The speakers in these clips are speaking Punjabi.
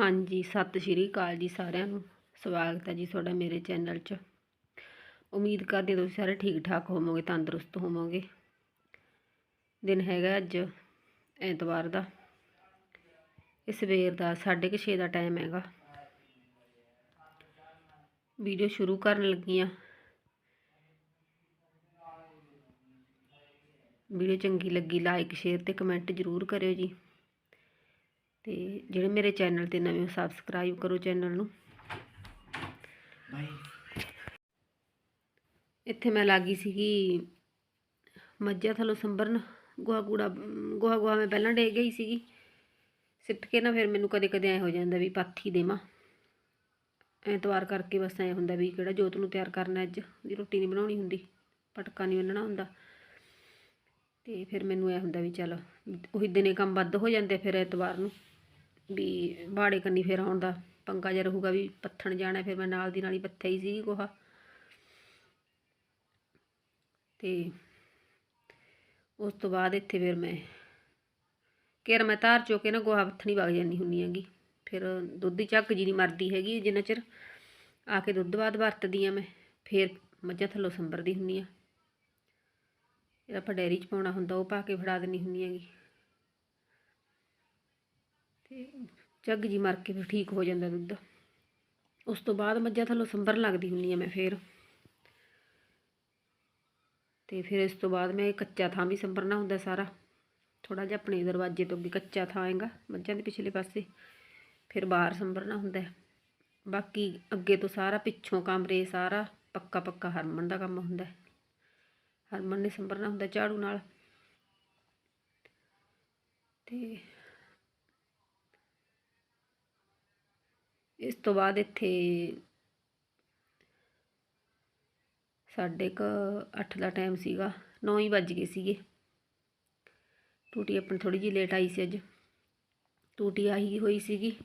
ਹਾਂਜੀ, ਸਤਿ ਸ਼੍ਰੀ ਅਕਾਲ ਜੀ ਸਾਰਿਆਂ ਨੂੰ। ਸਵਾਗਤ ਹੈ ਜੀ ਤੁਹਾਡਾ ਮੇਰੇ ਚੈਨਲ 'ਚ। ਉਮੀਦ ਕਰਦੇ ਹਾਂ ਤੁਸੀਂ ਸਾਰੇ ਠੀਕ ਠਾਕ ਹੋਵੋਗੇ, ਤੰਦਰੁਸਤ ਹੋਵੋਗੇ। ਦਿਨ ਹੈਗਾ ਅੱਜ ਐਤਵਾਰ ਦਾ। ਇਹ ਸਵੇਰ ਦਾ 6:30 ਦਾ ਟਾਈਮ ਹੈਗਾ। ਵੀਡੀਓ ਸ਼ੁਰੂ ਕਰਨ ਲੱਗੀ ਆ ਵੀਡੀਓ ਚੰਗੀ ਲੱਗੀ ਲਾਈਕ ਸ਼ੇਅਰ ਤੇ ਕਮੈਂਟ ਜ਼ਰੂਰ ਕਰਿਓ ਜੀ। ਤੇ ਜਿਹੜੇ ਮੇਰੇ ਚੈਨਲ ਤੇ ਨਵੇਂ ਸਬਸਕ੍ਰਾਈਬ ਕਰੋ ਚੈਨਲ ਨੂੰ। ਇੱਥੇ ਮੈਂ ਲੱਗੀ ਸੀਗੀ ਮੱਝਾਂ ਥੱਲੋਂ ਸੰਭਰਨ। ਗੋਹਾ ਗੂੜਾ ਗੋਹਾ ਗੋਹਾ ਮੈਂ ਪਹਿਲਾਂ ਡੇ ਗਈ ਸੀਗੀ। ਸਿੱਟ ਕੇ ਨਾ ਫਿਰ ਮੈਨੂੰ ਕਦੇ ਕਦੇ ਐ ਹੋ ਜਾਂਦਾ ਵੀ ਪਾਥੀ ਦੇਵਾਂ। ਐਤਵਾਰ ਕਰਕੇ ਬਸ ਐ ਹੁੰਦਾ ਵੀ ਕਿਹੜਾ ਜੋਤ ਨੂੰ ਤਿਆਰ ਕਰਨਾ ਅੱਜ ਦੀ ਰੋਟੀ ਨਹੀਂ ਬਣਾਉਣੀ ਹੁੰਦੀ, ਪਟਕਾ ਨਹੀਂ ਬੰਨਣਾ ਹੁੰਦਾ। ਤੇ ਫਿਰ ਮੈਨੂੰ ਐ ਹੁੰਦਾ ਵੀ ਚੱਲ, ਉਹੀ ਦਿਨੇ ਕੰਮ ਵੱਧ ਹੋ ਜਾਂਦੇ ਫਿਰ ਐਤਵਾਰ ਨੂੰ। ਵੀ ਬਾੜੇ ਕੰਨੀ ਫਿਰ ਆਉਣ ਦਾ ਪੰਗਾ ਜਿਹਾ ਰਹੂਗਾ ਵੀ ਪੱਥਣ ਜਾਣਾ ਫਿਰ ਮੈਂ ਨਾਲ ਦੀ ਨਾਲ ਹੀ ਪੱਥਿਆ ਹੀ ਸੀ ਗੋਹਾ। ਤੇ ਉਸ ਤੋਂ ਬਾਅਦ ਇੱਥੇ ਫਿਰ ਮੈਂ ਕੇਰ ਮੈਂ ਧਾਰ ਚੋ ਕੇ ਨਾ ਗੋਹਾ ਪੱਥਣੀ ਵਗ ਜਾਂਦੀ ਹੁੰਨੀ ਹੈਗੀ। ਫਿਰ ਦੁੱਧ ਦੀ ਝੱਗ ਜੀ ਨਹੀਂ ਮਰਦੀ ਹੈਗੀ ਜਿੰਨਾ ਚਿਰ ਆ ਕੇ ਦੁੱਧ ਬਾਅਦ ਵਰਤਦੀ ਆ ਮੈਂ, ਫਿਰ ਮੱਝਾਂ ਥੱਲੋਂ ਸੰਭਰਦੀ ਹੁੰਨੀ ਆ ਜਿਹੜਾ ਆਪਾਂ ਡੈਰੀ 'ਚ ਪਾਉਣਾ ਹੁੰਦਾ, ਉਹ ਪਾ ਕੇ ਫੜਾ ਦਿੰਨੀ ਹੁੰਨੀ ਹੈਗੀ। ਤੇ ਝੱਗ ਜੀ ਮਰ ਕੇ ਫਿਰ ਠੀਕ ਹੋ ਜਾਂਦਾ ਦੁੱਧ। ਉਸ ਤੋਂ ਬਾਅਦ ਮੱਝਾਂ ਥੱਲੋਂ ਸੰਭਰਨ ਲੱਗਦੀ ਹੁੰਦੀ ਆ ਮੈਂ ਫਿਰ। ਤੇ ਫਿਰ ਇਸ ਤੋਂ ਬਾਅਦ ਮੈਂ ਕੱਚਾ ਥਾਂ ਵੀ ਸੰਭਰਨਾ ਹੁੰਦਾ ਸਾਰਾ। ਥੋੜਾ ਜਿਹਾ ਆਪਣੇ ਦਰਵਾਜ਼ੇ ਤੋਂ ਅੱਗੇ ਕੱਚਾ ਥਾਂ ਹੈਗਾ, ਮੱਝਾਂ ਦੇ ਪਿਛਲੇ ਪਾਸੇ। ਫਿਰ ਬਾਹਰ ਸੰਭਰਨਾ ਹੁੰਦਾ। ਬਾਕੀ ਅੱਗੇ ਤੋਂ ਸਾਰਾ ਪਿੱਛੋਂ ਕਮਰੇ, ਸਾਰਾ ਪੱਕਾ ਪੱਕਾ ਹਰਮਨ ਦਾ ਕੰਮ ਹੁੰਦਾ। ਹਰਮਨ ਨੇ ਸੰਭਰਨਾ ਹੁੰਦਾ ਝਾੜੂ ਨਾਲ। ਤੇ ਇਸ ਤੋਂ ਬਾਅਦ ਇੱਥੇ ਸਾਢੇ ਕੁ ਅੱਠ ਦਾ ਟਾਈਮ ਸੀਗਾ 9 ਹੀ ਵੱਜ ਗਏ ਸੀਗੇ। ਟੂਟੀ ਆਪਣੀ ਥੋੜੀ ਜਿਹੀ ਲੇਟ ਆਈ ਸੀ ਅੱਜ। ਟੂਟੀ ਆਈ ਹੋਈ ਸੀਗੀ।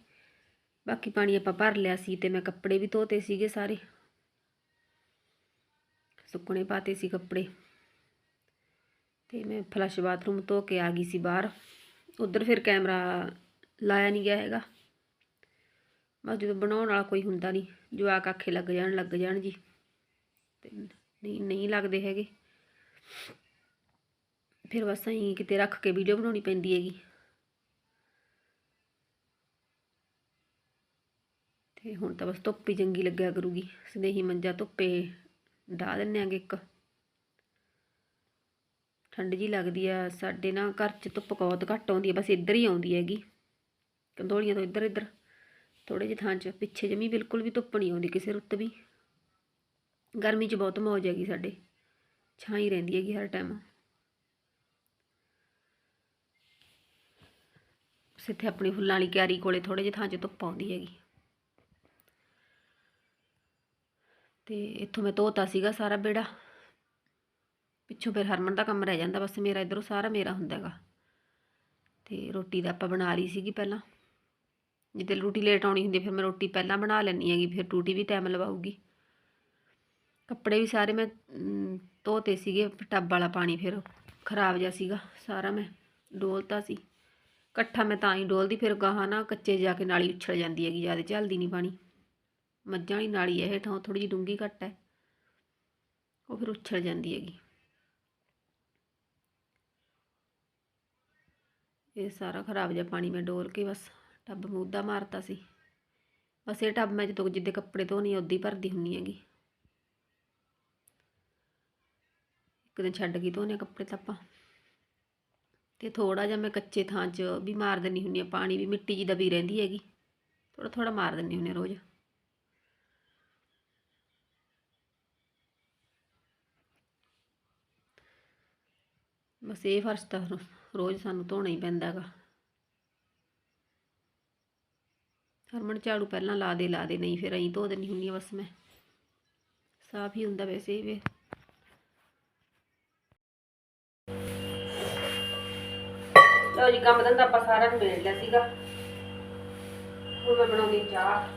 ਬਾਕੀ ਪਾਣੀ ਆਪਾਂ ਭਰ ਲਿਆ ਸੀ ਤੇ ਮੈਂ ਕੱਪੜੇ ਵੀ ਧੋਤੇ ਸੀਗੇ ਸਾਰੇ। ਸੁੱਕਣੇ ਪਾਤੇ ਸੀ ਕੱਪੜੇ। ਤੇ ਮੈਂ ਫਲਸ਼ ਬਾਥਰੂਮ ਧੋ ਕੇ ਆ ਗਈ ਸੀ ਬਾਹਰ। ਉਧਰ ਫਿਰ ਕੈਮਰਾ ਲਾਇਆ ਨਹੀਂ ਗਿਆ ਹੈਗਾ। ਬਸ ਜਦੋਂ ਬਣਾਉਣ ਵਾਲਾ ਕੋਈ ਹੁੰਦਾ ਨਹੀਂ, ਜਵਾਕ ਆਖੇ ਲੱਗ ਜਾਣ ਲੱਗ ਜਾਣ ਜੀ। ਤੇ ਨਹੀਂ ਨਹੀਂ ਲੱਗਦੇ ਹੈਗੇ। ਫਿਰ ਬਸ ਅਸੀਂ ਕਿਤੇ ਰੱਖ ਕੇ ਵੀਡੀਓ ਬਣਾਉਣੀ ਪੈਂਦੀ ਹੈਗੀ। ਤੇ ਹੁਣ ਤਾਂ ਬਸ ਧੁੱਪ ਹੀ ਚੰਗੀ ਲੱਗਿਆ ਕਰੂਗੀ। ਸਨੇਹੀ ਮੰਜਾ ਧੁੱਪੇ ਢਾ ਦਿੰਨੇ ਆਂਗੇ ਇੱਕ। ਠੰਡ ਜੀ ਲੱਗਦੀ ਆ, ਸਾਡੇ ਨਾ ਘਰ 'ਚ ਧੁੱਪ ਬਹੁਤ ਘੱਟ ਆਉਂਦੀ ਹੈ ਬਸ ਇੱਧਰ ਹੀ ਆਉਂਦੀ ਹੈਗੀ। ਕੰਦੋਲੀਆਂ ਤੋਂ ਇੱਧਰ ਇੱਧਰ। ਥੋੜੇ ਜਿਹੇ ਥਾਂ 'ਚ, ਪਿੱਛੇ ਜਮੀ ਬਿਲਕੁਲ ਵੀ ਧੁੱਪ ਨਹੀਂ ਆਉਂਦੀ ਕਿਸੇ ਰੁੱਤ ਵੀ। ਗਰਮੀ 'ਚ ਬਹੁਤ ਮੌਜ ਹੈਗੀ ਸਾਡੇ, ਛਾਂ ਹੀ ਰਹਿੰਦੀ ਹੈਗੀ ਹਰ ਟਾਈਮ ਸਿੱਥੇ ਆਪਣੀ ਫੁੱਲਾਂ ਵਾਲੀ ਕਿਆਰੀ ਕੋਲੇ ਥੋੜੇ ਜਿਹੇ ਥਾਂ 'ਚ ਧੁੱਪ ਆਉਂਦੀ ਹੈਗੀ। ਤੇ ਇੱਥੋਂ ਮੈਂ ਧੋਤਾ ਸੀਗਾ ਸਾਰਾ ਬੇੜਾ ਪਿੱਛੋਂ ਫਿਰ ਹਰਮਨ ਦਾ ਕੰਮ ਰਹਿ ਜਾਂਦਾ, ਬਸ ਮੇਰਾ ਇਧਰੋਂ ਸਾਰਾ ਮੇਰਾ ਹੁੰਦਾ ਹੈਗਾ। ਤੇ ਰੋਟੀ ਦਾ ਆਪਾਂ ਬਣਾ ਲਈ ਸੀਗੀ ਪਹਿਲਾਂ। ਜਿੱਦੇ ਰੋਟੀ ਲੇਟ ਆਉਣੀ ਹੁੰਦੀ ਫਿਰ ਮੈਂ ਰੋਟੀ ਪਹਿਲਾਂ ਬਣਾ ਲੈਣੀ ਹੈਗੀ, ਫਿਰ ਟੂਟੀ ਵੀ ਟਾਈਮ ਲਵਾਉਗੀ ਕੱਪੜੇ ਵੀ ਸਾਰੇ ਮੈਂ ਧੋਤੇ ਸੀਗੇ, ਟੱਬ ਵਾਲਾ ਪਾਣੀ ਫਿਰ ਖਰਾਬ ਜਿਹਾ ਸੀਗਾ, ਸਾਰਾ ਮੈਂ ਡੋਲਤਾ ਸੀ। ਇਕੱਠਾ ਮੈਂ ਤਾਂ ਹੀ ਡੋਲਦੀ, ਫਿਰ ਗਾਹਾਂ ਨਾ ਕੱਚੇ ਜਾ ਕੇ ਨਾਲੀ ਉੱਛਲ ਜਾਂਦੀ ਹੈਗੀ, ਜ਼ਿਆਦਾ ਚੱਲਦੀ ਨਹੀਂ ਪਾਣੀ। ਮੱਝਾਂ ਵਾਲੀ ਨਾਲੀ ਹੈ ਹੇਠਾਂ ਥੋੜੀ ਜਿਹੀ ਡੂੰਗੀ ਘੱਟ ਹੈ। ਉਹ ਫਿਰ ਉੱਛਲ ਜਾਂਦੀ ਹੈਗੀ। ਇਹ ਸਾਰਾ ਖਰਾਬ ਜਿਹਾ ਪਾਣੀ ਮੈਂ ਡੋਲ ਕੇ ਬਸ ਟੱਬ ਮੁੱਦਾ ਮਾਰਤਾ ਸੀ। ਬਸ ਇਹ ਟੱਬ ਮੈਂ ਜਦੋਂ ਜਿੱਦੇ ਕੱਪੜੇ ਧੋਣੀ ਆ, ਉਦੀ ਭਰਦੀ ਹੁੰਨੀ ਹੈਗੀ। ਇੱਕ ਦਿਨ ਛੱਡ ਕੇ ਧੋਣੇ ਕੱਪੜੇ ਤਾਂ ਆਪਾਂ। ਤੇ ਥੋੜਾ ਜਿਹਾ ਮੈਂ ਕੱਚੇ ਥਾਂ 'ਚ ਵੀ ਮਾਰ ਦਿੰਨੀ ਹੁੰਨੀ ਆ ਪਾਣੀ, ਵੀ ਮਿੱਟੀ ਜੀ ਦਬੀ ਰਹਿੰਦੀ ਹੈਗੀ। ਥੋੜਾ ਥੋੜਾ ਮਾਰ ਦਿੰਨੀ ਹੁੰਨੀ ਆ ਰੋਜ਼। ਬਸ ਇਹ ਫਰਸ਼ ਤਾਂ ਰੋਜ਼ ਸਾਨੂੰ ਧੋਣਾ ਹੀ ਪੈਂਦਾ ਹੈਗਾ। ਹਰਮਨ ਝਾੜੂ ਪਹਿਲਾਂ ਲਾ ਦੇ ਲਾ ਦੇ, ਨਹੀਂ ਫਿਰ ਐਂ ਧੋ ਦਿੰਨੀ ਹੁੰਦੀ ਆ ਬਸ ਮੈਂ। ਸਾਫ਼ ਹੀ ਹੁੰਦਾ ਵੈਸੇ ਵੀ ਲਓ ਜੀ, ਕੰਮ ਧੰਦਾ ਆਪਾਂ ਸਾਰਾ ਨਿਬੇੜ ਲਿਆ ਸੀਗਾ। ਹੁਣ ਮੈਂ ਬਣਾਉਂਦੀ ਚਾਹ।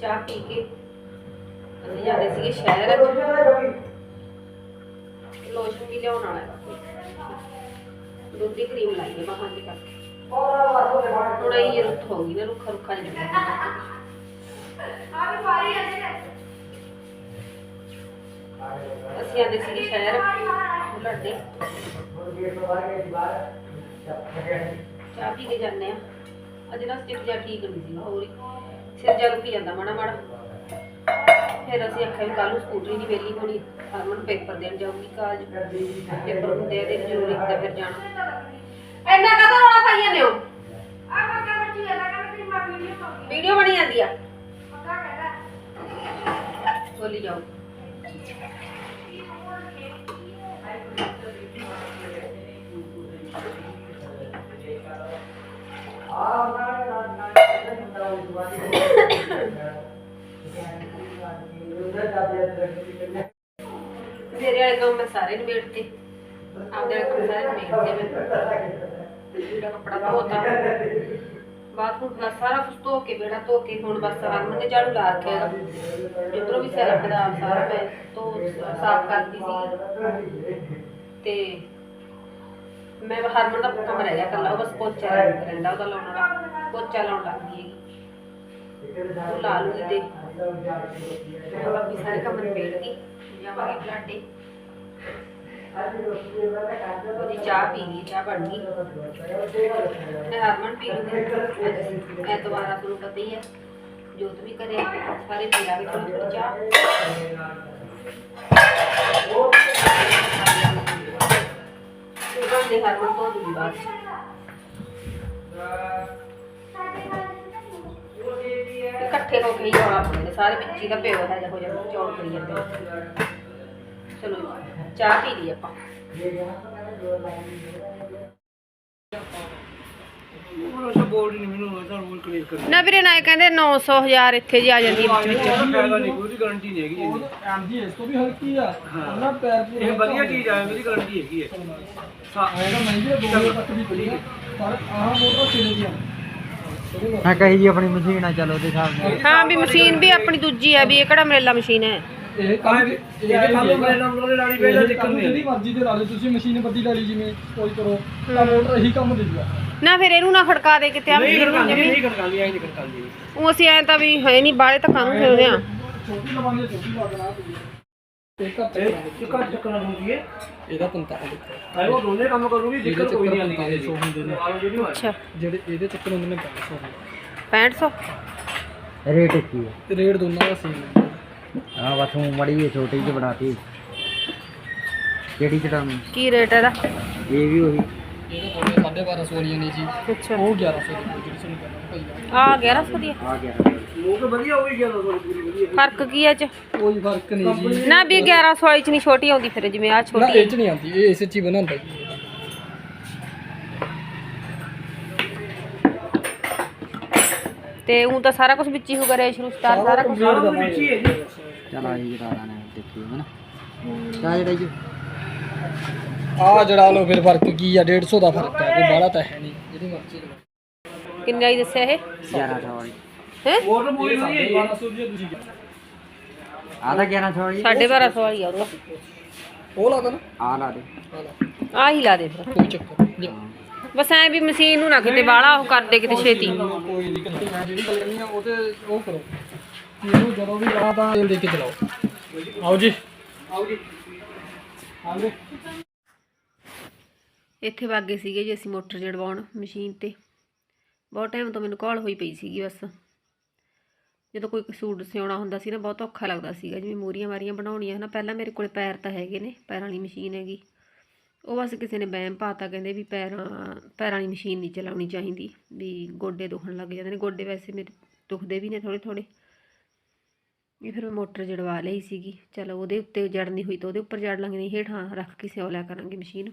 ਚਾਹ ਪੀ ਕੇ ਅਸੀਂ ਜਾਂਦੇ ਸੀਗੇ ਸ਼ਹਿਰ ਅੱਜ। ਲੋਸ਼ਨ ਵੀ ਲਿਆਉਣ ਵਾਲਾ ਹੈ। ਦੁੱਧ ਦੀ ਕਰੀਮ ਲਾਈਏ ਬਾਹਾਂ ਤੇ ਕਰਕੇ ਥੋੜਾ ਹੀ ਰੁੱਤ ਹੋ ਗਈ ਨਾ, ਰੁੱਖਾ ਰੁੱਖਾ ਜਿਹਾ ਅਸੀਂ ਆਂਦੇ ਸੀਗੇ ਸ਼ਹਿਰ ਬੁਲਾਡੇ ਚਾਹ ਪੀ ਕੇ ਜਾਂਦੇ ਆ। ਅੱਜ ਨਾ ਸਟਿਪ ਜਾ ਠੀਕ ਨਹੀਂ ਸੀ, ਹੋਰ ਸਿਰ ਜਾ ਰੁਕੀ ਜਾਂਦਾ ਮਾੜਾ ਮਾੜਾ। ਫਿਰ ਅਸੀਂ ਆਖਿਆ ਵੀ ਕੱਲ ਨੂੰ ਸਕੂਟਰੀ ਦੀ ਵੇਲੀ ਹੋਣੀ ਹਰਮਨ ਪੇਪਰ ਦੇਣ ਜਾਊਗੀ ਕਾਲਜ ਪੇਪਰ ਹੁੰਦੇ ਆ ਦੇ ਜ਼ਰੂਰੀ ਹੁੰਦਾ ਫਿਰ ਜਾਣਾ। ਇੰਨਾ ਕਦੋਂ ਰੌਲਾ ਪਾਈ ਜਾਂਦੇ ਹੋ? ਵੀਡੀਓ ਬਣੀ ਜਾਂਦੀ ਆ। ਬੋਲੀ ਜਾਓ। ਮੇਰੇ ਵਾਲੇ ਕੰਮ ਮੈਂ ਸਾਰੇ ਨਿਬੇੜਤੇ ਆਪਦੇ ਵਾਲੇ ਕੰਮ ਸਾਰੇ ਨਿਬੇੜਤੇ ਮੈਂ। ਜਿਹੜਾ ਕੱਪੜਾ ਧੋਤਾ। ਬਾਥਰੂਮ ਦਾ ਸਾਰਾ ਕੁਝ ਧੋ ਕੇ ਬੇੜਾ ਧੋ ਕੇ ਹੁਣ ਬਸ ਹਰਮਨ ਨੇ ਝਾੜੂ ਲਾ ਰੱਖਿਆ। ਇਧਰੋਂ ਵੀ ਸਾਰਾ ਦਾ ਸਾਰਾ ਮੈਂ ਧੋ ਸਾਫ਼ ਕਰਦੀ ਸੀ। ਤੇ ਮੈਂ ਹਰਮਨ ਦਾ ਕੰਮ ਰਹਿ ਗਿਆ ਕੱਲਾ ਬਸ ਪੋਚਾ ਰਹਿੰਦਾ, ਉਹਦਾ ਲਾਉਣ ਵਾਲਾ। ਪੋਚਾ ਲਾਉਣ ਲੱਗ ਗਈ ਹੈਗੀ ਉਹ ਲਾ ਲੂਗੀ ਤੇ ਮੈਂ ਬਾਕੀ ਸਾਰੇ ਕੰਮ ਨਿਬੇੜ ਗਈ ਜਾਵਾਂਗੇ ਉਹਦੀ ਚਾਹ ਪੀ ਲਈ ਚਾਹ ਬਣ ਗਈ। ਤੇ ਹਰਮਨ ਪੀ ਲੂਗੀ ਐਤਵਾਰ ਆ, ਤੁਹਾਨੂੰ ਪਤਾ ਹੀ ਹੈ ਜੋਤ ਵੀ ਕਰੇ ਸਾਰੇ ਪੀ ਲਾਂਗੇ ਥੋੜੀ ਚਾਹ। ਤੇ ਬੰਦੇ ਹਰਮਨ ਤੋਂ ਦੂਜੀ ਬਾਤ ਇਕੱਠੇ ਹੋ ਕੇ ਹੀ ਆਉਣਾ ਪੈਂਦਾ ਸਾਰੇ ਵਿੱਚ ਹੀ ਦਾ ਪਿਓ ਹੈ ਜਿਹਾ ਹੋ ਜਾਂਦਾ ਚੌੜ ਕਰੀ ਜਾਂਦੇ ਨੇ। ਚਲੋ ਚਾਹ ਪੀ ਲਈ ਆਪਾਂ। ਉਹ ਤਾਂ ਬੋਲ ਨਹੀਂ ਮੈਨੂੰ ਉਹਦਾ ਰੂਲ ਕਲੀਅਰ ਕਰ ਨਾ ਵੀਰੇ ਨਾ ਇਹ ਕਹਿੰਦੇ 900 ਹਜ਼ਾਰ ਇੱਥੇ ਜੀ ਆ ਜਾਂਦੀ ਹੈ ਵਿੱਚ ਵਿੱਚ। ਫਾਇਦਾ ਨਹੀਂ ਕੋਈ ਗਾਰੰਟੀ ਨਹੀਂ ਹੈਗੀ ਇਹਦੀ। ਆਂਦੀ ਇਸ ਤੋਂ ਵੀ ਹਲਕੀ ਆ। ਹਾਂ। ਉਹਨਾਂ ਪੈਰ ਪੂਰੇ ਇਹ ਵਧੀਆ ਚੀਜ਼ ਆ ਮੇਰੀ ਗਾਰੰਟੀ ਹੈਗੀ ਹੈ। ਸਾ- ਆਏਗਾ ਮਹਿੰਗੀ ਦੋ ਤੱਕ ਪਈ ਆ। ਪਰ ਆਹ ਮੋਟਰ ਚਲੇ ਗਿਆ ਮੈਂ ਕਹੀ ਜੀ ਆਪਣੀ ਮਸ਼ੀਨ ਆ ਚਲੋ ਉਹਦੇ ਹਿਸਾਬ ਨਾਲ। ਹਾਂ ਵੀ ਮਸ਼ੀਨ ਵੀ ਆਪਣੀ ਦੂਜੀ ਹੈ ਵੀ ਇਹ ਕਿਹੜਾ ਮਰੇਲਾ ਮਸ਼ੀਨ ਹੈ? ਇਹ ਆਹ ਕੰਮ ਇਹ ਕੰਮ ਮੇਰੇ ਨਾਲ ਉਹਦੇ ਨਾਲ ਹੀ ਪਹਿਲਾਂ ਦਿੱਕਤ ਨਹੀਂ ਜਿਹੜੀ ਮਰਜ਼ੀ ਤੇ ਲਾ ਲਓ ਤੁਸੀਂ ਮਸ਼ੀਨ ਬੱਦੀ ਲਾ ਲਈ ਜਿਵੇਂ ਕੋਈ ਕਰੋ। ਤਾਂ ਮੋਟਰ ਇਹੀ ਕੰਮ ਦੇਊਗਾ ਨਾ ਫਿਰ ਇਹਨੂੰ ਨਾ ਖੜਕਾ ਦੇ ਕਿਤੇ ਆ ਨਹੀਂ ਖੜਕਾਉਂਦੀ ਨਹੀਂ ਖੜਕਾਉਂਦੀ ਐ ਨਹੀਂ ਖੜਕਾਉਂਦੀ। ਉਹ ਅਸੀਂ ਐਂ ਤਾਂ ਵੀ ਹੈ ਨਹੀਂ ਬਾਹਲੇ ਧੱਕਾ ਨੂੰ ਫਿਰਦੇ ਆ। ਛੋਟੀ ਲਵਾਂਗੇ ਛੋਟੀ ਲਾ ਦੇਣਾ। ਇੱਕ ਹੱਥ ਇਹ ਇੱਕ ਘੱਟ ਚੱਕਣਾ ਹੁੰਦੀ ਹੈ। ਇਹਦਾ 45 ਆਏ ਉਹ ਦੋਨੇ ਕੰਮ ਕਰੂਗੀ ਦਿੱਕਤ ਕੋਈ ਨਹੀਂ ਆਉਂਦੀ ਇਹਦੇ ਚ ਹੁੰਦੇ ਨੇ। ਅੱਛਾ। ਜਿਹੜੇ ਇਹਦੇ ਚੱਕਰ ਹੁੰਦੇ ਨੇ 500 6500 ਰੇਟ ਕੀ ਹੈ ਰੇਟ ਦੋਨਾਂ ਦਾ ਸੇਮ ਹੈ। ਆ ਬਸ ਉਹ ਮੜੀ ਜਿਹੀ ਛੋਟੀ ਜਿਹੀ ਬਣਾਤੀ। ਕਿਹੜੀ ਚੜਾਉਣੀ ਕੀ ਰੇਟ ਇਹਦਾ? ਇਹ ਵੀ ਉਹੀ। ਇਹਦੇ ਕੋਲ 1250 ਵਾਲੀਆਂ ਨੇ ਜੀ ਅੱਛਾ। ਉਹ 1100 ਦੀ ਜਿਹੜੀ ਸਾਨੂੰ ਕਹਿੰਦਾ ਆ। 1100 ਦੀ ਆ। ਆ ਗਿਆ ਲੋਕ ਵਧੀਆ ਹੋਈ ਗਿਆ ਤਾਂ ਪੂਰੀ ਵਧੀਆ। ਫ਼ਰਕ ਕੀ ਹੈ ਚ? ਕੋਈ ਫ਼ਰਕ ਨਹੀਂ ਜੀ। ਨਾ ਵੀ 1100 ਵਾਲੀ ਚ ਨਹੀਂ ਛੋਟੀ ਆਉਂਦੀ ਫਿਰ ਜਿਵੇਂ ਆ ਨਾ ਛੋਟੀ ਇਹ ਚ ਨਹੀਂ ਆਉਂਦੀ ਇਹ ਇਸੇ ਚ ਹੀ ਬਣਾਉਂਦਾ ਜੀ। ਤੇ ਉਹ ਤਾਂ ਸਾਰਾ ਕੁਝ ਵਿੱਚ ਹੀ ਹੋਗਾ ਰੇਸ਼ਰੂ ਸਟਾਰ ਸਾਰਾ ਕੁਝ ਸਾਰਾ ਕੁਝ ਵਿੱਚ ਹੀ ਹੈ ਜੀ। ਚਲ ਆਈ ਜਰਾ ਦਾਣਾ ਦੇਖੀਏ ਹਨਾ ਕਾ ਜਿਹੜਾ ਜੀ? ਆ ਜੜਾ ਲਓ ਫਿਰ ਫ਼ਰਕ ਕੀ ਆ 150 ਦਾ ਫ਼ਰਕ ਹੈ ਕੋਈ ਬਾਹਲਾ ਤਾਂ ਹੈ ਨਹੀਂ ਜਿਹੜੀ ਮਰਜ਼ੀ ਲਓ। ਕਿੰਨੇ ਆਈ ਦੱਸਿਆ ਇਹ? 1100 ਵਾਲੀ। ਹੈ? ਮੋਟਰ ਮੋੜੀ ਹੋਈ ਹੈ ਜੀ। 1200 ਦੀ ਤੁਸੀਂ ਆ ਤਾਂ 1100 ਵਾਲੀ 1250 ਵਾਲੀ ਆ ਉਹ। ਉਹ ਲਾ ਦੋ ਨਾ। ਆ ਲਾ ਦੇ। ਆ ਲਾ ਆ ਹੀ ਲਾ ਦੇ ਫਿਰ। ਕੋਈ ਚੱਕਰ ਬਸ ਐ ਵੀ ਮਸ਼ੀਨ ਨੂੰ ਨਾ ਕਿਤੇ ਬਾਹਲਾ ਉਹ ਕਰਦੇ ਕਿਤੇ ਛੇਤੀ। ਕੋਈ ਨਹੀਂ। ਜਿਹੜੀ ਗੱਲ ਆ ਉਹ ਤੇ ਉਹ ਕਰੋ। ਕਿ ਇਹਨੂੰ ਜਦੋਂ ਵੀ ਲਾਣਾ ਤਾਂ ਦੇ ਕੇ ਚਲਾਓ। ਆਓ ਜੀ। ਆਓ ਜੀ। ਆਂਦੇ ਇੱਥੇ ਵਾਗੇ ਸੀਗੇ ਜੀ ਅਸੀਂ ਮੋਟਰ ਜੜਵਾਉਣ ਮਸ਼ੀਨ ਤੇ। ਬਹੁਤ ਟਾਈਮ ਤੋਂ ਮੈਨੂੰ ਕਾਲ ਹੋਈ ਪਈ ਸੀਗੀ ਬਸ। ਜਦੋਂ ਕੋਈ ਸੂਟ ਸਿਉਣਾ ਹੁੰਦਾ ਸੀ ਨਾ, ਬਹੁਤ ਔਖਾ ਲੱਗਦਾ ਸੀਗਾ ਜਿਵੇਂ ਮੂਰੀਆਂ ਮਾਰੀਆਂ ਬਣਾਉਣੀਆਂ ਨਾ ਪਹਿਲਾਂ ਮੇਰੇ ਕੋਲੇ ਪੈਰ ਤਾਂ ਹੈਗੇ ਨੇ, ਪੈਰਾਂ ਵਾਲੀ ਮਸ਼ੀਨ ਹੈਗੀ। ਉਹ ਬਸ ਕਿਸੇ ਨੇ ਬੈਮ ਪਾਤਾ, ਕਹਿੰਦੇ ਵੀ ਪੈਰਾਂ ਪੈਰਾਂ ਵਾਲੀ ਮਸ਼ੀਨ ਨਹੀਂ ਚਲਾਉਣੀ ਚਾਹੀਦੀ, ਵੀ ਗੋਡੇ ਦੁਖਣ ਲੱਗ ਜਾਂਦੇ ਨੇ। ਗੋਡੇ ਵੈਸੇ ਮੇਰੇ ਦੁਖਦੇ ਵੀ ਨੇ ਥੋੜੇ ਥੋੜੇ ਇਹ ਫਿਰ ਮੈਂ ਮੋਟਰ ਜੜਵਾ ਲਈ ਸੀਗੀ। ਚਲੋ ਉਹਦੇ ਉੱਤੇ ਜੜਨੀ ਹੋਈ ਤਾਂ ਉਹਦੇ ਉੱਪਰ ਜੜ ਲਾਂਗੇ, ਨਹੀਂ ਹੇਠਾਂ ਰੱਖ ਕੇ ਸਿਉ ਲਿਆ ਕਰਾਂਗੇ ਮਸ਼ੀਨ।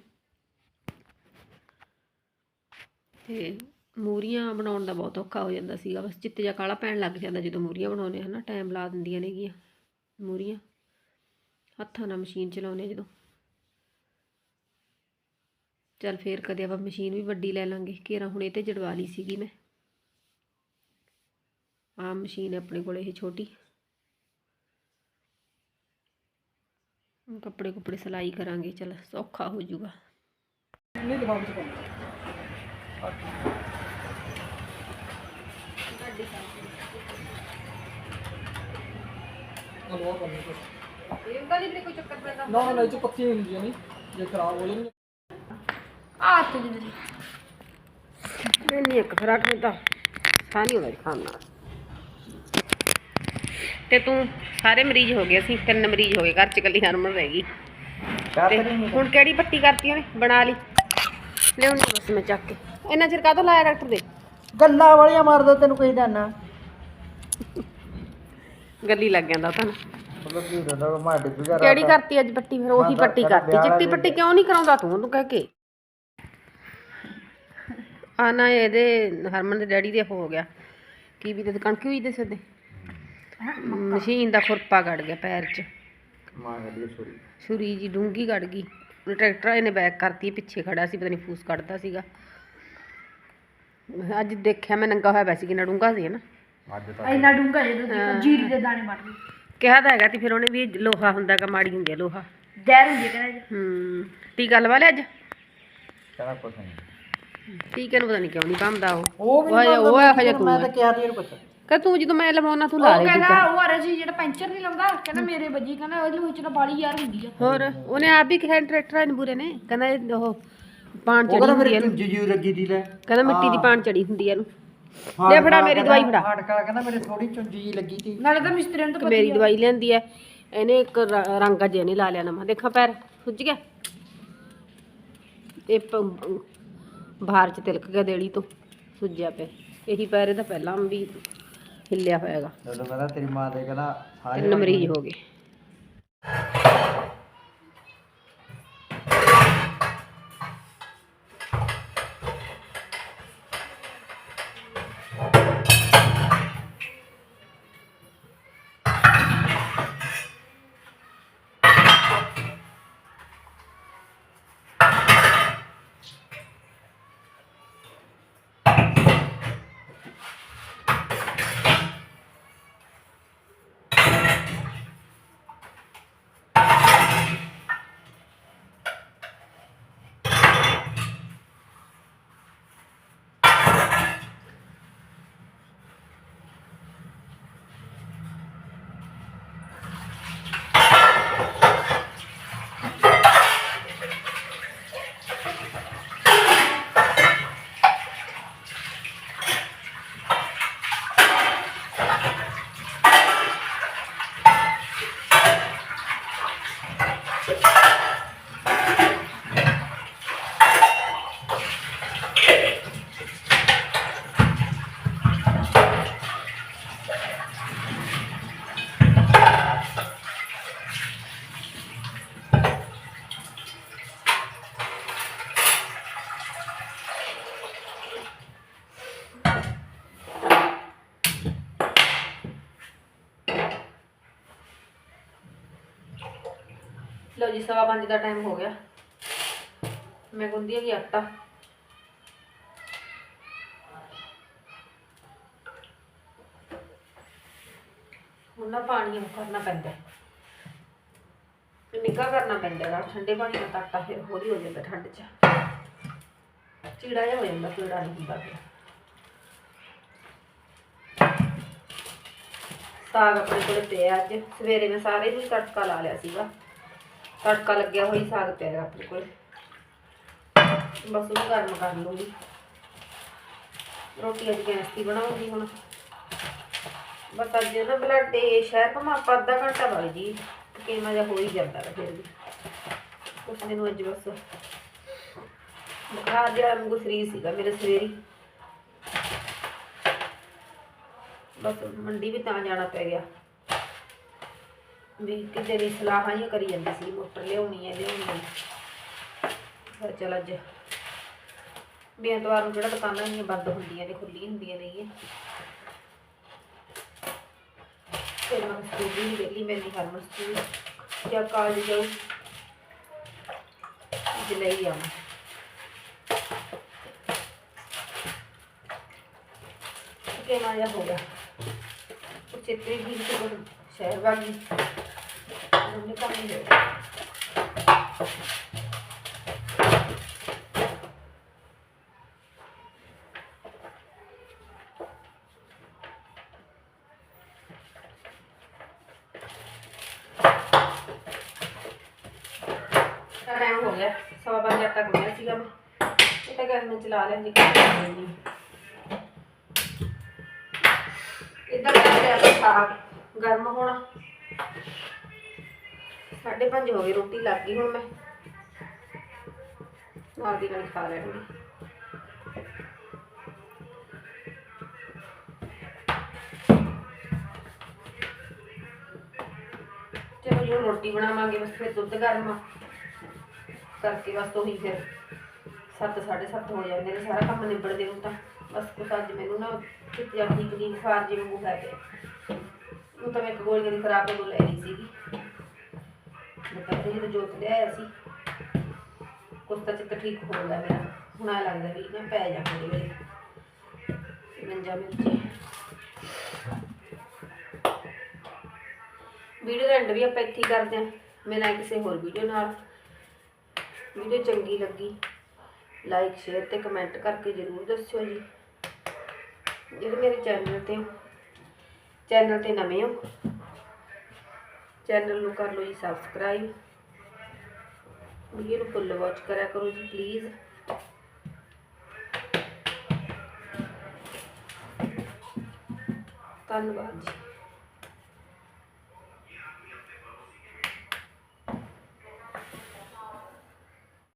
ਤੇ ਮੂਰੀਆਂ ਬਣਾਉਣ ਦਾ ਬਹੁਤ ਔਖਾ ਹੋ ਜਾਂਦਾ ਸੀਗਾ। ਬਸ ਚਿੱਤ ਜਿਹਾ ਕਾਲਾ ਪੈਣ ਲੱਗ ਜਾਂਦਾ ਜਦੋਂ ਮੂਰੀਆਂ ਬਣਾਉਂਦੇ ਹਨਾ ਟਾਈਮ ਲਾ ਦਿੰਦੀਆਂ ਨੇਗੀਆਂ ਮੂਰੀਆਂ। ਹੱਥਾਂ ਨਾਲ ਮਸ਼ੀਨ ਚਲਾਉਂਦੇ ਜਦੋਂ। ਚੱਲ ਫੇਰ ਕਦੇ ਆਪਾਂ ਮਸ਼ੀਨ ਵੀ ਵੱਡੀ ਲੈ ਲਾਂਗੇ। ਘੇਰਾ ਹੁਣ ਇਹ ਤੇ ਜੜਵਾ ਲਈ ਸੀਗੀ ਮੈਂ। ਆਹ ਮਸ਼ੀਨ ਹੈ ਆਪਣੇ ਕੋਲ ਇਹ ਛੋਟੀ। ਕੱਪੜੇ ਕੁਪੜੇ ਸਿਲਾਈ ਕਰਾਂਗੇ। ਚਲ ਸੌਖਾ ਹੋ ਜਾਊਗਾ। ਨਹੀਂ ਦਿਮਾਗ 'ਚ ਪਾਉਂਦਾ? ਹਲਵਾ ਕਰਨੀ ਕੁਛ ਇਹਦਾ ਨਹੀਂ ਕੋਈ ਚੱਕਰ ਪੈਂਦਾ ਨਾ ਨਾ ਇਹ 'ਚ ਪੱਤੀਆਂ ਹੀ ਹੁੰਦੀਆਂ ਨਹੀਂ ਜੇ ਖਰਾਬ ਹੋ ਜਾਣਗੇ ਆ ਤੇ ਜੀ। ਨਹੀਂ ਇੱਕ ਫਰਾਟ ਨਹੀਂ ਤਾਂ ਸਾਨੀ ਹੋਵੇ ਖਾਣਾ ਤੇ ਤੂੰ ਸਾਰੇ ਮਰੀਜ਼ ਹੋ ਗਏ ਅਸੀਂ ਤਿੰਨ ਮਰੀਜ਼ ਹੋ ਗਏ ਘਰ ਚ ਇਕੱਲੀ ਹਰਮਨ ਰਹਿ ਗਈ। ਤੇ ਹੁਣ ਕਿਹੜੀ ਪੱਟੀ ਕਰਤੀ ਉਹਨੇ? ਬਣਾ ਲਈ। ਲਿਆਉਣੀ ਬਸ ਮੈਂ ਚੱਕ ਕੇ। ਇੰਨਾ ਚਿਰ ਕਾਹਤੋਂ ਲਾਇਆ ਡਾਕਟਰ ਦੇ? ਗੱਲਾਂ ਵਾਲੀਆਂ ਮਾਰਦਾ ਤੈਨੂੰ ਕਹੀ ਜਾਨਾ ਗੱਲੀ ਲੱਗ ਜਾਂਦਾ ਤਾਂ। ਮਤਲਬ ਕੀ ਹੁੰਦਾ ਮੈਂ ਡਿੱਗ ਗਿਆ ਕਿਹੜੀ ਕਰਤੀ ਅੱਜ ਪੱਟੀ ਫਿਰ? ਉਹੀ ਪੱਟੀ ਕਰਤੀ। ਚਿੱਟੀ ਪੱਟੀ ਕਿਉਂ ਨਹੀਂ ਕਰਾਉਂਦਾ ਤੂੰ ਉਹਨੂੰ ਕਹਿ ਕੇ? ਆ ਨਾ ਇਹਦੇ ਹਰਮਨ ਦੇ ਡੈਡੀ ਦੇ ਹੋ ਗਿਆ। ਕੀ ਵੀ ਤੇ ਕਣਕ ਹੋਈ ਦੇ ਸਿੱਧੇ ਮਸ਼ੀਨ ਦਾ ਖੁਰਪਾ ਗੜ ਗਿਆ ਪੈਰ 'ਚ। ਮਾਂ ਗੱਡੀ ਸੋਰੀ ਛੁਰੀ। ਜੀ ਡੂੰਗੀ ਗੜ ਗਈ। ਟਰੈਕਟਰ ਇਹਨੇ ਬੈਕ ਕਰਤੀ ਪਿੱਛੇ ਖੜਾ ਸੀ ਪਤਾ ਨਹੀਂ ਫੂਸ ਕੱਢਦਾ ਸੀਗਾ। ਅੱਜ ਦੇਖਿਆ ਮੈਂ ਨੰਗਾ ਹੋਇਆ ਵੈਸੇ ਕਿੰਨਾ ਡੂੰਗਾ ਸੀ ਨਾ ਅੱਜ ਤਾਂ ਇੰਨਾ ਡੂੰਘਾ ਜਦੋਂ ਜੀਰੀ ਦੇ ਦਾਣੇ ਮਾਰਦੇ ਕਿਹਾ ਤਾਂ ਹੈਗਾ ਤੇ ਫਿਰ ਉਹਨੇ ਵੀ ਇਹ ਲੋਹਾ ਹੁੰਦਾ ਗਾ ਮਾੜੀ ਹੁੰਦੀ ਆ ਲੋਹਾ। ਜ਼ਹਿਰ ਹੁੰਦੀ ਹੈ ਕਹਿੰਦਾ ਜੀ। ਹੂੰ ਟੀਕਾ ਲਵਾ ਲਿਆ ਅੱਜ? ਕਹਿੰਦਾ ਕੁਛ ਨਹੀਂ। ਟੀਕੇ ਨੂੰ ਪਤਾ ਨਹੀਂ ਕਿਉਂ ਨਹੀਂ ਪਾਉਂਦਾ ਉਹ। ਉਹ ਵੀ ਉਹ ਹਜੇ- ਉਹ ਹਜੇ ਤੂੰ ਮੈਂ। ਤਾਂ ਕਿਹਾ ਤੀ ਇਹਨੂੰ ਕੁਛ। ਕਹ ਤੂੰ ਜਦੋਂ ਮੈਂ ਲਵਾਉਣਾ ਤੂੰ ਲਾ ਉਹ ਲੈ ਕਹਿੰਦਾ ਉਹ ਆ ਰਿਹਾ ਸੀ ਜਿਹੜਾ ਪੈਂਚਰ ਨਹੀਂ ਲਾਉਂਦਾ ਕਹਿੰਦਾ ਮੇਰੇ ਵੱਜੀ ਕਹਿੰਦਾ ਉਹਦੇ ਵਿੱਚ ਤਾਂ ਬਾਲੀ ਯਾਰ ਹੁੰਦੀ ਆ। ਹੋਰ ਉਹਨੇ ਆਪ ਵੀ ਕਿਹਾ ਟਰੈਕਟਰ ਨੇ ਬੁਰੇ ਨੇ। ਕਹਿੰਦਾ ਇਹ ਉਹ ਪਾਣ ਉਹ ਚੜੀ ਕਹਿੰਦਾ ਹੁੰਦੀ ਮੇਰੇ ਹੈ ਇਹਨੂੰ। ਚੁੰਜੀ ਜੂ ਲੱਗੀ ਦੀ ਲੈ। ਕਹਿੰਦਾ ਮਿੱਟੀ ਦੀ ਪਾਣ ਚੜੀ ਹੁੰਦੀ ਹੈ ਇਹਨੂੰ। ਲੈ ਫੜਾ ਮੇਰੀ ਦਵਾਈ ਫੜਾ। ਹਾੜਕਾ ਕਹਿੰਦਾ ਮੇਰੇ ਥੋੜੀ ਚੁੰਜੀ ਜਿਹੀ ਲੱਗੀ ਤੀ। ਨਾਲੇ ਤਾਂ ਮਿਸਤਰੀ ਨੂੰ ਤਾਂ ਮੇਰੀ ਦਵਾਈ ਲੈਂਦੀ ਹੈ ਇਹਨੇ ਇੱਕ ਰ- ਰੰਗ ਅਜੇ ਨਹੀਂ ਲਾ ਲਿਆ ਨਵਾਂ। ਦੇਖਾਂ ਪੈਰ ਸੁੱਜ ਗਿਆ? ਇਹ ਪ- ਬਾਹਰ ਚ ਤਿਲਕ ਗਿਆ ਦੇੜੀ ਤੋਂ। ਸੁੱਜਿਆ ਪਿਆ। ਇਹੀ ਪੈਰ ਇਹਦਾ ਪਹਿਲਾਂ ਵੀ ਹਿੱਲਿਆ ਹੋਇਆਗਾ। ਜਦੋਂ ਕਹਿੰਦਾ ਤੇਰੀ ਮਾਂ ਦੇ ਕਹਿੰਦਾ ਸਾਰੇ ਤਿੰਨ ਮਰੀਜ਼ ਹੋ ਗਏ। ਜੀ ਸਵਾ ਪੰਜ ਦਾ ਟਾਈਮ ਹੋ ਗਿਆ। ਮੈਂ ਗੁੰਦੀ ਹੈਗੀ ਆਟਾ। ਹੁਣ ਨਾ ਪਾਣੀ ਉਹ ਕਰਨਾ ਪੈਂਦਾ ਨਿੱਘਾ ਕਰਨਾ ਪੈਂਦਾ ਹੈ ਠੰਡੇ ਪਾਣੀ ਨਾਲ ਤਾਂ ਆਟਾ ਫਿਰ ਹੌਲੀ ਹੋ ਜਾਂਦਾ ਠੰਡ 'ਚ। ਚੀੜਾ ਜਿਹਾ ਹੋ ਜਾਂਦਾ ਪੀੜਾ ਨਹੀਂ ਹੁੰਦਾ ਫਿਰ ਸਾਗ ਆਪਣੇ ਕੋਲ ਪਿਆ ਅੱਜ। ਸਵੇਰੇ ਮੈਂ ਸਾਰੇ ਨੂੰ ਹੀ ਤੜਕਾ ਲਾ ਲਿਆ ਸੀਗਾ। ਤੜਕਾ ਲੱਗਿਆ ਹੋਈ ਸਾਗ ਪਿਆ ਆਪਣੇ ਕੋਲ। ਬਸ ਉਹ ਗਰਮ ਕਰ ਲੂੰਗੀ ਰੋਟੀ ਅੱਜ ਗੈਸ ਦੀ ਬਣਾਉਂਗੀ ਹੁਣ। ਬਸ ਅੱਜ ਨਾ ਬਲੱਡ ਦੇ ਸ਼ਹਿਰ ਤੋਂ ਆਪਾਂ ਅੱਧਾ ਘੰਟਾ ਵਗ ਜੀ ਕਿਵੇਂ ਜਿਹਾ ਹੋ ਹੀ ਜਾਂਦਾ ਵਾ ਫਿਰ ਵੀ। ਕੁਛ ਮੈਨੂੰ ਅੱਜ ਬਸ। ਬੁਖਾਰ ਜਿਹਾ ਮੈਨੂੰ ਸਰੀਰ ਸੀਗਾ ਮੇਰੇ ਸਵੇਰੀ। ਬਸ ਮੰਡੀ ਵੀ ਤਾਂ ਜਾਣਾ ਪੈ ਗਿਆ। ਵੀ ਕਿਤੇ ਦੀ ਸਲਾਹਾਂ ਹੀ ਕਰੀ ਜਾਂਦੀ ਸੀ, ਮੋਟਰ ਲਿਆਉਣੀ ਹੈ ਲਿਆਉਣੀ ਹੈ। ਚਲ ਅੱਜ ਵੀ ਨੂੰ ਜਿਹੜਾ ਦੁਕਾਨਾਂ ਨਹੀਂ ਬੰਦ ਹੁੰਦੀਆਂ ਨੇ ਖੁੱਲੀ ਹੁੰਦੀਆਂ ਨਹੀਂ ਫਿਰ ਮੈਂ ਸਕੂਲ ਵੀ ਵੇਲੀ ਮੈਂ ਨਹੀਂ ਹਰਮਨ ਸਕੂਲ ਜਾਂ ਕਾਲਜ ਜਾਊ ਅੱਜ ਲਈ ਆਵਾਂ ਕਿ ਜਾ ਹੋ ਗਿਆ। ਉਹ ਵੀ ਤੇ ਸ਼ਹਿਰ ਵਾਲੀ ਉਹਨੇ ਕੰਮ ਟਾਈਮ ਹੋ ਗਿਆ ਸਵਾ ਪੰਜ ਆਟਾ ਗੁੰਨਿਆ ਸੀਗਾ ਮੈਂ ਇਹ ਤਾਂ ਗੈਸ ਮੈਂ ਚਲਾ ਲੈਂਦੀ ਜੀ ਇਦਾਂ ਕਰਦੇ ਆਪਾਂ ਸਾਗ ਗਰਮ ਹੋਣਾ ਸਾਢੇ ਪੰਜ ਹੋ ਗਏ, ਰੋਟੀ ਲੱਗ ਗਈ ਹੁਣ ਮੈਂ। ਨਾਲ ਦੀ ਨਾਲ ਖਾ ਲੈਣੀ ਚਲੋ ਜੀ ਰੋਟੀ ਬਣਾਵਾਂਗੇ, ਬਸ ਫਿਰ ਦੁੱਧ ਗਰਮ ਕਰਕੇ ਬਸ ਉਹੀ ਫਿਰ 7 7:30 ਹੋ ਜਾਂਦੇ ਨੇ, ਸਾਰਾ ਕੰਮ ਨਿਬੜਦੇ ਨੂੰ ਤਾਂ। ਬਸ ਕੁਛ ਅੱਜ ਮੈਨੂੰ ਨਾ ਕਿਤੇ ਆਪਣੀ ਕਲੀ ਬੁਖਾਰ ਜਿਵੇਂ ਉਹ ਹੈ ਉਹ ਤਾਂ ਮੈਂ ਇੱਕ ਗੋਲੀ ਦੀ ਖਰਾਬ ਉਹ ਲੈ ਲਈ ਸੀਗੀ। ਮੈਂ ਤਾਂ ਜੋਤ ਲਿਆਇਆ ਸੀ ਕੁਛ ਚਿੱਤ ਠੀਕ ਹੋ ਗਿਆ ਮੇਰਾ। ਹੁਣ ਆ ਲੱਗਦਾ ਵੀ ਮੈਂ ਪੈ ਜਾ ਮੇਰੇ ਮੰਜਾ ਮਿਰਚੀ ਵੀਡੀਓ ਦਾ ਐਂਡ ਵੀ ਆਪਾਂ ਇੱਥੇ ਕਰਦੇ ਹਾਂ। ਮਿਲਾਂਗੇ ਕਿਸੇ ਹੋਰ ਵੀਡੀਓ ਨਾਲ। ਵੀਡੀਓ ਚੰਗੀ ਲੱਗੀ ਲਾਈਕ ਸ਼ੇਅਰ ਤੇ ਕਮੈਂਟ ਕਰਕੇ ਜਰੂਰ ਦੱਸਿਓ ਜੀ। ਜਿਹੜੇ ਮੇਰੇ ਚੈਨਲ ਤੇ ਚੈਨਲ ਤੇ ਨਵੇਂ ਹੋ ਚੈਨਲ ਨੂੰ ਕਰ ਲਓ ਜੀ ਸਬਸਕ੍ਰਾਈਬ ਵੀਡੀਓ ਨੂੰ ਫੁੱਲ ਵਾਚ ਕਰਿਆ ਕਰੋ ਜੀ ਪਲੀਜ਼ ਧੰਨਵਾਦ ਜੀ।